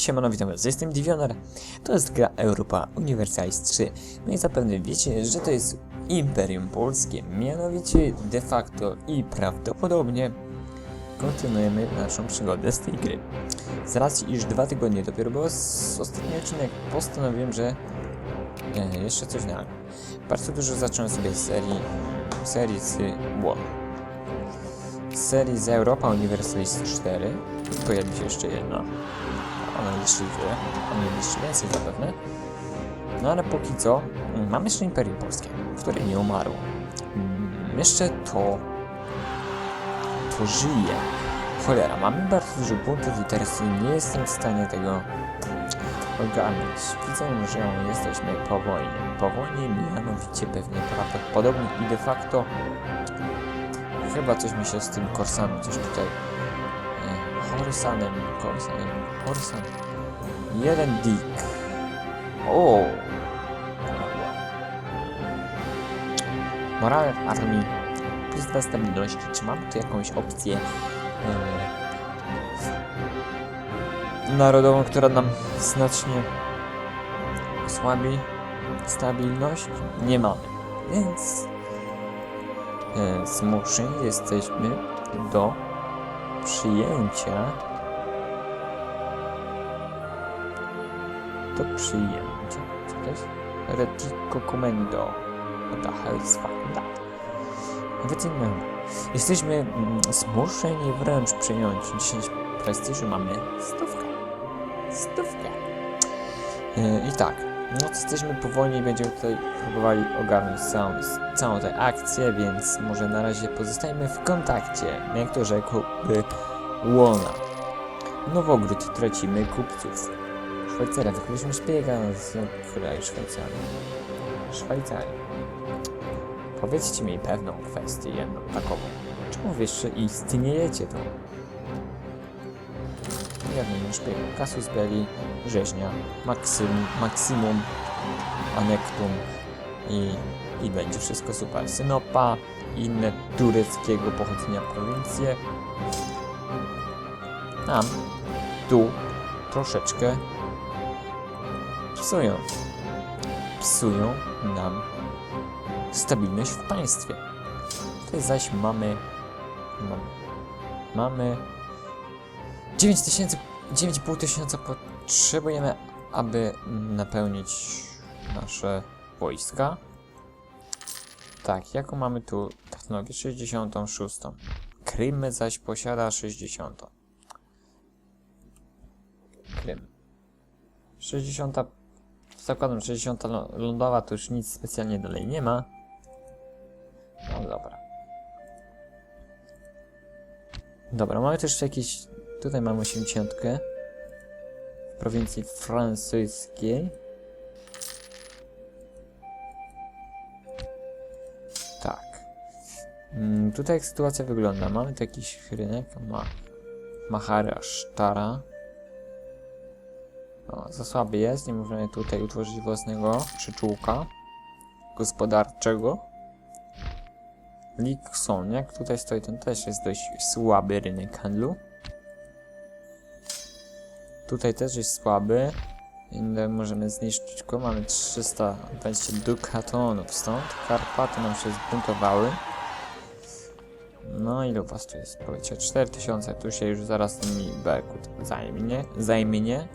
siemano, witam was, jestem Divioner. To jest gra Europa Universalis 3. No i zapewne wiecie, że to jest Imperium Polskie. Mianowicie de facto i prawdopodobnie kontynuujemy naszą przygodę z tej gry. Z racji, iż dwa tygodnie dopiero było z ostatni odcinek, postanowiłem, że e, jeszcze coś na. Bardzo dużo zacząłem sobie serii, serii z... Z serii z Europa Universalis 4. Pojawi się jeszcze jedna. Liczy więcej zapewne. No ale póki co, mm, mam jeszcze Imperium Polskie, które nie umarło. Mm, Jeszcze to... to żyje. Cholera, mamy bardzo dużo buntów i teraz nie jestem w stanie tego ogarnąć. Widzę, że jesteśmy po wojnie. Po wojnie mianowicie pewnie prawdopodobnie i de facto chyba coś mi się z tym korsami, coś tutaj e, Horsanem, Korsanem, Horsan. Jeden Dick. O! Morale armii plus stabilności. Czy mamy tu jakąś opcję e, narodową, która nam znacznie osłabi stabilność? Nie mamy. Więc e, zmuszeni jesteśmy do przyjęcia do przyjęcia. Co to jest? Retico Comendo. What? Nawet nie wiem. Jesteśmy mm, zmuszeni wręcz przyjąć 10 prestiżu. Mamy stówkę. Stówkę. Yy, I tak. No jesteśmy po wojnie i będziemy tutaj próbowali ogarnąć całą, całą tę akcję, więc może na razie pozostajemy w kontakcie. Jak to rzekłby Łona. Nowogród tracimy kupców. Szwajcaria, wychowaliśmy szpiega z kraju Szwajcarii. Szwajcarii. Powiedzcie mi pewną kwestię, jedną takową. Czemu wy jeszcze istniejecie to? Jednym szpieg. Casus Belli, Rzeźnia, Maksym, Maksimum, Anektum i, i będzie wszystko super. Synopa, inne tureckiego pochodzenia prowincje. Nam tu troszeczkę psują. Psują nam stabilność w państwie. Tutaj zaś mamy. Mamy. mamy 9 tysięcy, 9,5 tysiąca potrzebujemy, aby napełnić nasze wojska. Tak, jaką mamy tu technologię? 66. Krym zaś posiada 60. Krym. 60. Zakładam 60 lą- lądowa to już nic specjalnie dalej nie ma. No dobra. Dobra, mamy też jakieś. Tutaj mamy 80 w prowincji francuskiej. Tak. Mm, tutaj jak sytuacja wygląda? Mamy tu jakiś rynek. Ma Mahara Sztara. No, za słaby jest, nie możemy tutaj utworzyć własnego przyczółka gospodarczego. Likson, jak tutaj stoi, ten też jest dość słaby rynek handlu. Tutaj też jest słaby. Inne możemy zniszczyć go. Mamy 320 dukatonów stąd. Karpaty nam się zbuntowały. No ile u was tu jest? Powiedzcie 4000. Tu się już zaraz mi Berkut zajmie. Zajmie.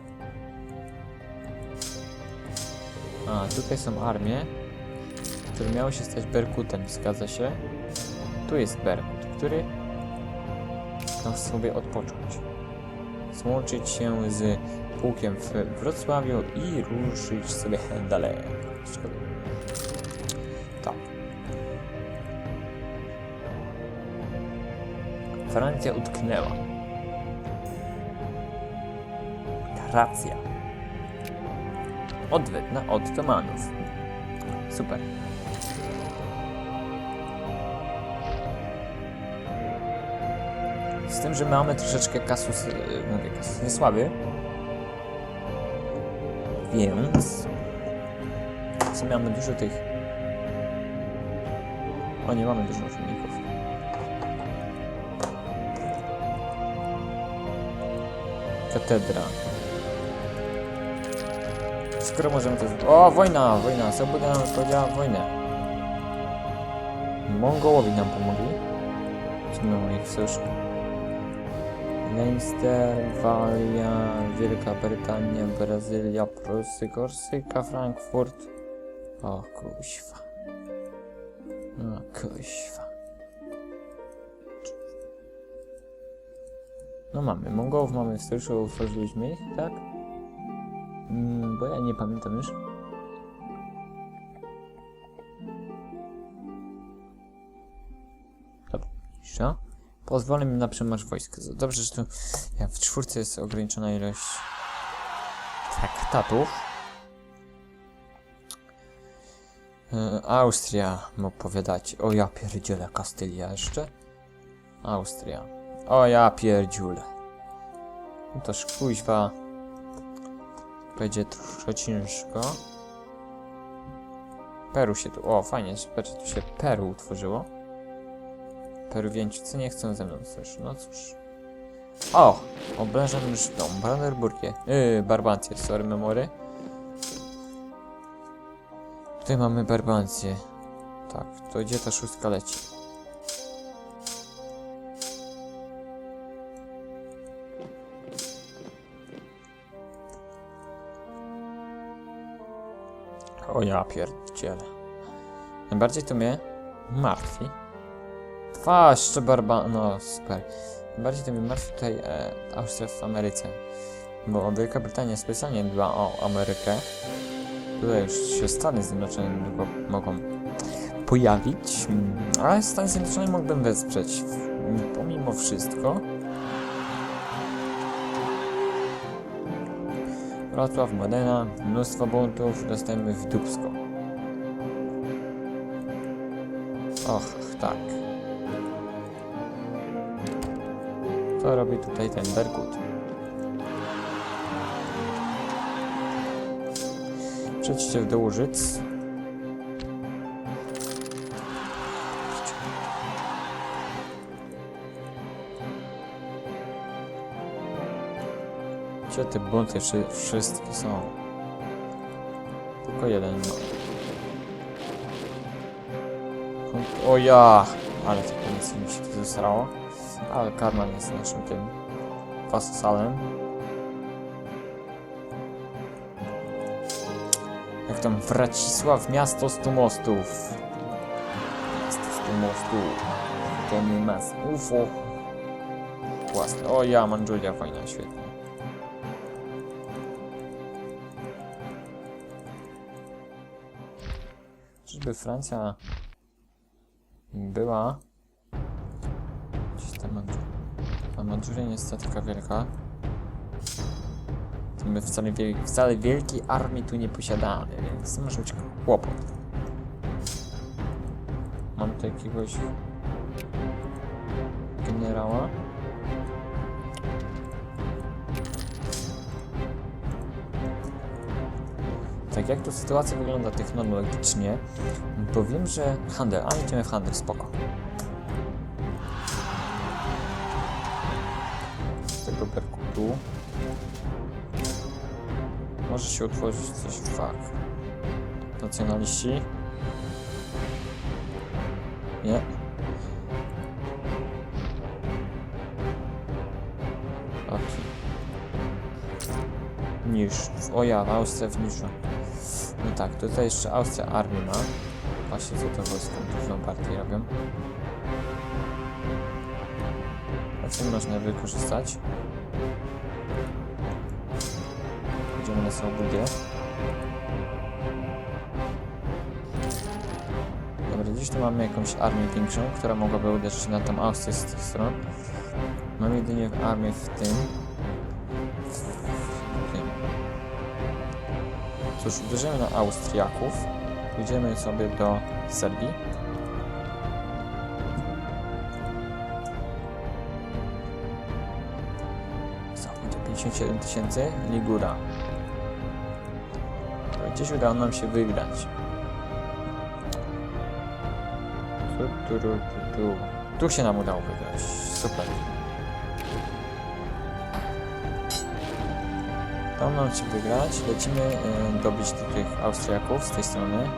A, tutaj są armie, które miały się stać Berkutem, zgadza się? Tu jest Berkut, który chciał sobie odpocząć. Złączyć się z pułkiem w Wrocławiu i ruszyć sobie dalej. Tak. Francja utknęła. Racja. Odwet na Ottomanów. Super. Z tym, że mamy troszeczkę kasus, yy, mówię kasus niesłaby. Więc... Sumie mamy dużo tych... O, nie mamy dużo filmików. Katedra. Skoro możemy to... O, wojna, wojna, Sobuda nam powiedziała wojnę. Mongołowi nam pomogli. My moich sojuszków? Leinster, Walia, Wielka Brytania, Brazylia, Prusy, Korsyka, Frankfurt. O kuźwa. O kuźwa. No mamy, Mongołów mamy w sojuszu, utworzyliśmy ich, tak? Mm, bo ja nie pamiętam już. Dobra, cisza. Pozwolę mi na przemarsz wojsk. Dobrze, że tu jak w czwórce jest ograniczona ilość traktatów. E, Austria, mógł powiadać. O ja pierdzielę, Kastylia jeszcze. Austria. O ja pierdziule. No to szkuźwa. Będzie troszkę ciężko. Peru się tu... O, fajnie, super, tu się Peru utworzyło. Peruwieńczycy nie chcą ze mną coś. No cóż. O! Już tą Brandenburgię. Yy, Barbancję, sorry memory. Tutaj mamy Barbancję. Tak, to gdzie ta szóstka leci? O ja pierdzielę. Najbardziej to mnie martwi. Dwa jeszcze barba... no super. Najbardziej to mnie martwi tutaj e, Austria w Ameryce. Bo Wielka Brytania specjalnie dba o Amerykę. Tutaj już się Stany Zjednoczone niedługo mogą pojawić. Mm, Ale Stany Zjednoczone mógłbym wesprzeć. Pomimo wszystko. Wrocław, Modena, mnóstwo buntów, dostajemy w Dubsko. Och, tak. Co robi tutaj ten Berkut? Przejdźcie w Dołużyc. Gdzie te bunty wszy- wszystkie są? Tylko jeden O ja! Ale to policji mi się tu zesrało. Ale Karman jest naszym tym wasalem. Jak tam Wracisław, miasto stu mostów. Miasto stu mostów. To nie mas UFO. Własne. O ja, Mandżulia, fajna, świetnie. Czyżby Francja była gdzieś tam Mandżuria. A Mandżuria nie jest taka wielka. To my wcale, wiel wcale wielkiej armii tu nie posiadamy, więc to może być kłopot. Mam tu jakiegoś Tak jak tu sytuacja wygląda technologicznie, to wiem, że handel, a idziemy w handel, spoko. Z tego perkutu może się utworzyć coś w fak. Nacjonaliści? Nie. Niż. O ja, Austria w niżu. Tak, tutaj jeszcze Austria armię ma. Właśnie co to wojsko dużą partię robią. A co można wykorzystać? Idziemy na Saudię. Dobra, gdzieś tu mamy jakąś armię większą, która mogłaby uderzyć na tą Austrię z tych stron. Mamy jedynie armię w tym. Cóż, uderzymy na Austriaków. Pójdziemy sobie do Serbii. Co, będzie 57 tysięcy? Ligura. Gdzieś udało nam się wygrać. Tu, tu, tu, tu. Tu się nam udało wygrać. Super. Nam się wygrać. Lecimy y, dobić tych Austriaków z tej strony.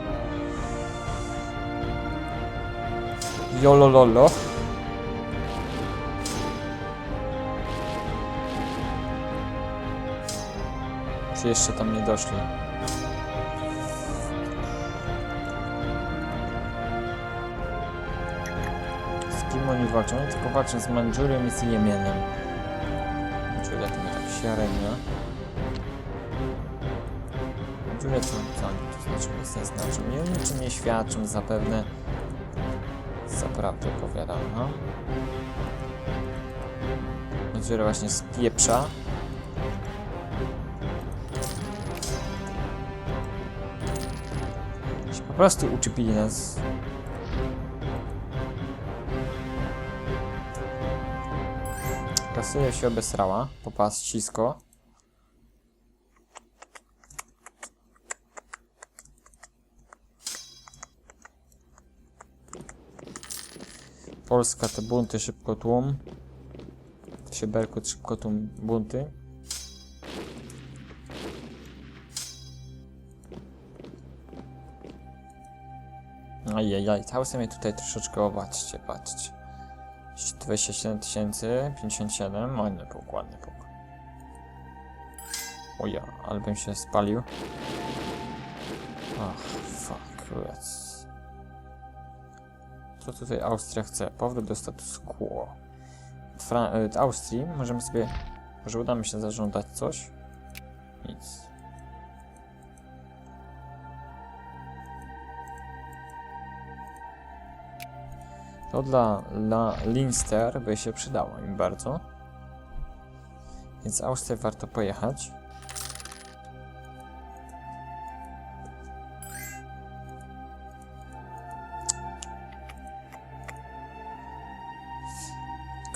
Jolololo. Czy jeszcze tam nie doszli? Z kim oni walczą? Tylko walczą z Mandżurią i z Jemenem. Mandżuria to tak średnio. Mandżuria co, oni tu znaczą? Nic nie. Nie o niczym nie świadczą zapewne. Zaprawdę opowiadam, no. Mandżuria właśnie z pieprza. Po prostu uczepili nas. Kasyja się obesrała, popas ścisko. Polska te bunty szybko tłum. Się Berkut szybko tłum bunty. Ajajaj, cały sobie tutaj troszeczkę obaczcie, patrzcie. 27 tysięcy, 57, ładny puk, ładny puk. O ja, ale bym się spalił. Ach, fuck, let's. Co tutaj Austria chce? Powrót do status quo. Fra od Austrii możemy sobie... Może uda mi się zażądać coś? Nic. To dla La Linster by się przydało im bardzo. Więc Austrię warto pojechać.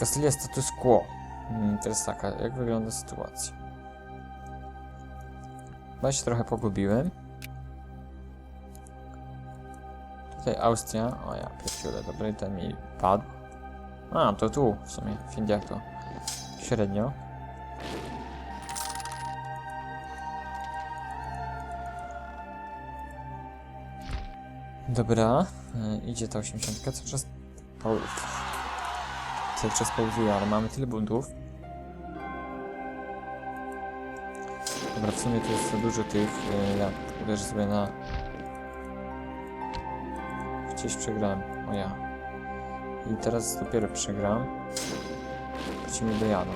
Kastylia status quo. Hmm, to jest taka, jak wygląda sytuacja. Chyba się trochę pogubiłem. Tutaj Austria. O ja, pierdziule, dobry, ten mi padł. A, to tu w sumie, jak to średnio. Dobra, y, idzie ta 80, cały czas pau... cały czas pauzuje, ale mamy tyle buntów. Dobra, w sumie tu jest dużo tych, y, ja uderzę sobie na Gdzieś przegrałem. O ja. I teraz dopiero przegram. Ci mi dojadą.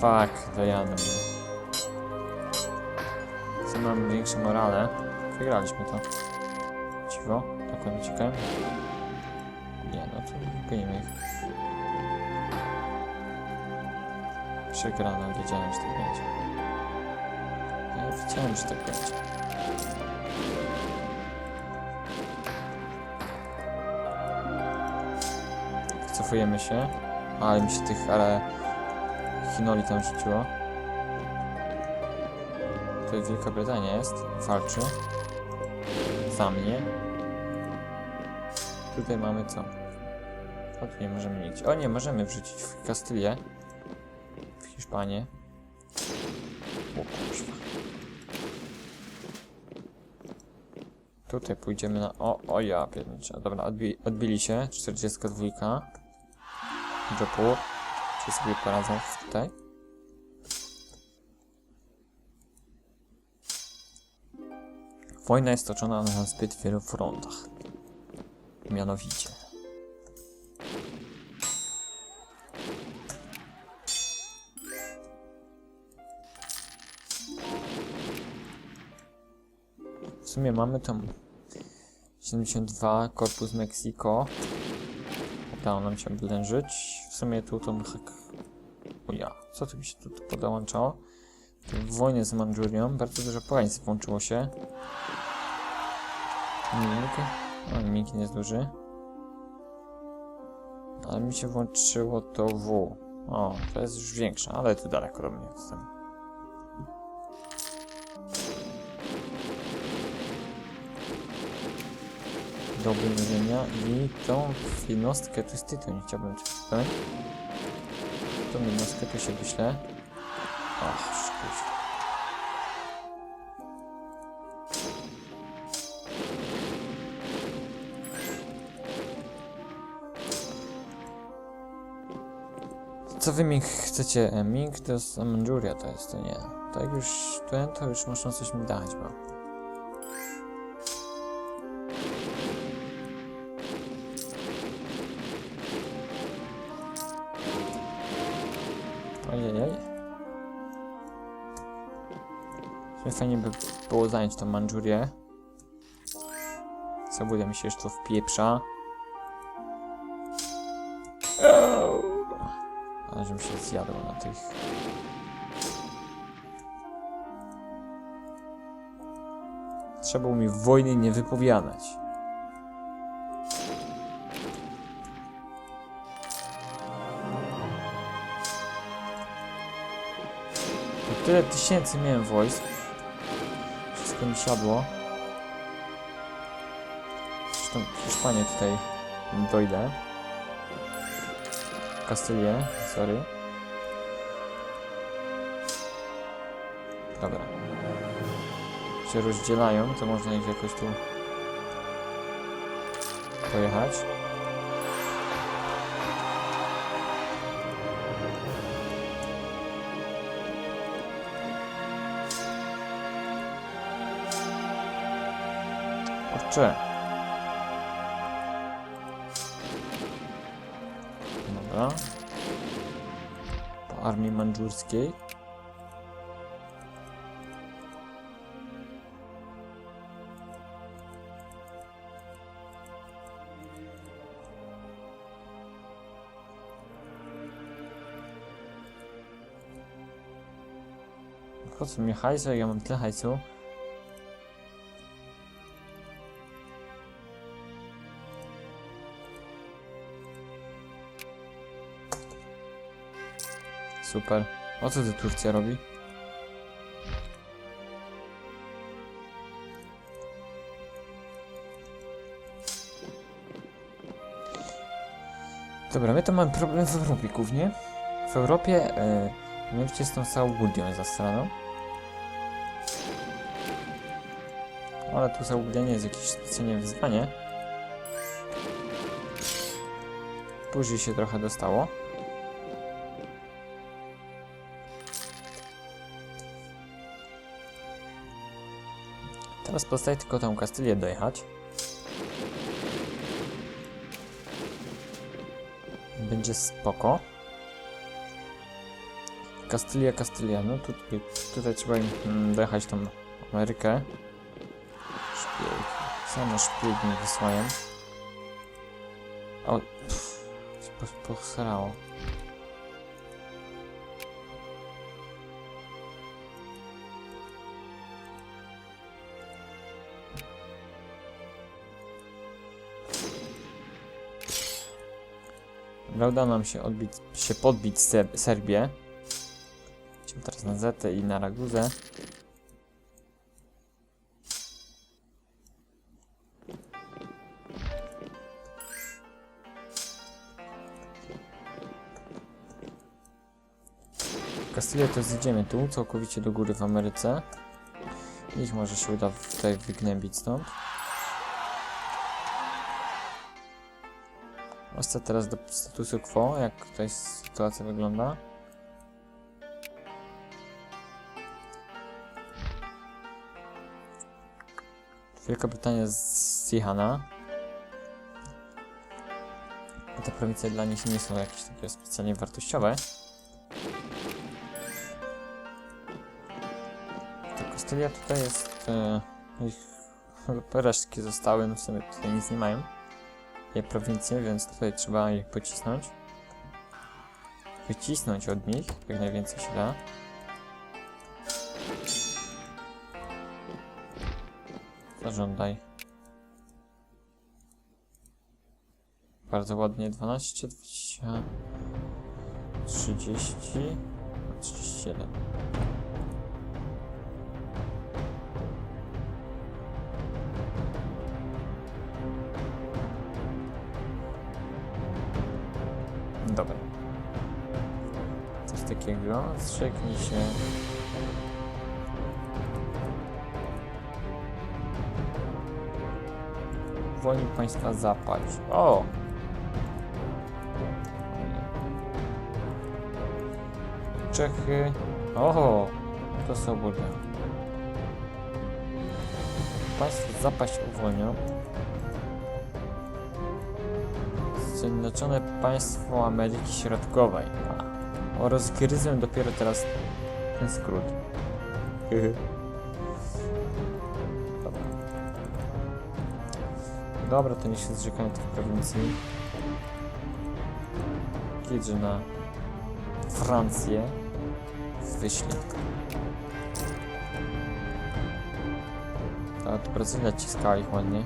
Fuck, dojadą. Co mam większe morale? Wygraliśmy to. Cicho, dokąd uciekałem? Nie, no to gonimy ich. Przegrana, wiedziałem, że tak będzie. Ja wiedziałem, że tak będzie. Cofujemy się. Ale mi się tych ale Chinoli tam rzuciło. Tutaj Wielka Brytania jest. Walczy. Za mnie. Tutaj mamy co? O, tu nie możemy nigdzie. O, nie, możemy wrzucić w Kastylię. W Hiszpanię. O kurwa. Tutaj pójdziemy na... O, o ja pierniczę. Dobra, odbi odbili się. 42. Jopu. Czy sobie poradzą tutaj? Wojna jest toczona na zbyt wielu frontach. Mianowicie. W sumie mamy tam 72 Korpus Mexico. Udało nam się oblężyć. W sumie tu tą hak... O ja, co tu mi się tu, tu podałączało? Wojnę z Mandżurią. Bardzo dużo państw włączyło się. Ming. No, Ming nie jest duży. Ale mi się włączyło to W. O, to jest już większe, ale tu daleko do mnie jestem. do obejrzenia i tą jednostkę, to jest tytuł, nie chciałbym czytać. Tą jednostkę tu się wyślę. Ach. Co wy Ming chcecie? Ming to jest Manchuria, to jest, to nie. Tak już, to, to już muszą coś mi dać, bo... Fajnie by było zająć tą Mandżurię. Zabudę mi się jeszcze to wpieprza. Ale żebym się zjadł na tych... Trzeba było mi wojny nie wypowiadać. Tyle tysięcy miałem wojsk. Wszystko mi siadło. Zresztą Hiszpanię tutaj dojdę. Kastylię, sorry. Dobra. Się rozdzielają, to można ich jakoś tu pojechać. Kurczę. Dobra. Po armii mandżurskiej. Po co mi hajsu, ja mam tyle hajsu? Super. O co ty Turcja robi? Dobra, my to mamy problem w Europie głównie. W Europie, e, mianowicie z tą całą Guldią zastraną. Ale tu zagubienie jest jakieś specjalnie wyzwanie. Później się trochę dostało. Teraz pozostaje tylko tą Kastylię dojechać. Będzie spoko. Kastylia, Kastylia, no tu, tutaj, trzeba im mm, dojechać tą Amerykę. Szpieg. Same szpiegi mi wysłają. O, pff, się po- posrało. Udało nam się odbić, się podbić Ser Serbię. Idziemy teraz na Zetę i na Raguzę. Kastylię to zjedziemy tu, całkowicie do góry w Ameryce. Ich może się uda tutaj wygnębić stąd. Wrócę teraz do statusu quo, jak tutaj sytuacja wygląda. Wielka Brytania zjechana. Te prowincje dla nich nie są jakieś takie specjalnie wartościowe. Ta Kostylia tutaj jest... E, ich resztki zostały, no w sumie tutaj nic nie mają je prowincje, więc tutaj trzeba ich pocisnąć. Wycisnąć od nich, jak najwięcej się da. Zażądaj. Bardzo ładnie, 12, 20, 30, 31. Zrzeknij się. Wolni państwa zapać. O! Czechy. Oho! To swoboda. Państwo zapaść uwolnią. Zjednoczone Państwo Ameryki Środkowej. O, rozgryzłem dopiero teraz ten skrót. Dobra. Dobra, to niech się zrzekają tych prowincji. Kiedy na Francję wyślij. Tak, Brazylia ciskała ich ładnie.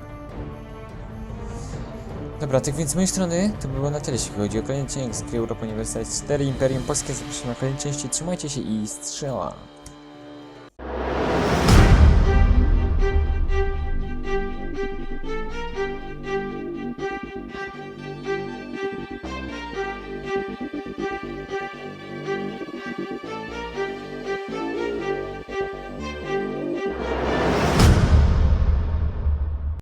Dobra, tak więc z mojej strony to było na tyle, jeśli chodzi o kolejny odcinek z Europa Universalis 4 Imperium Polskie. Zapraszam na kolejne części, trzymajcie się i strzela!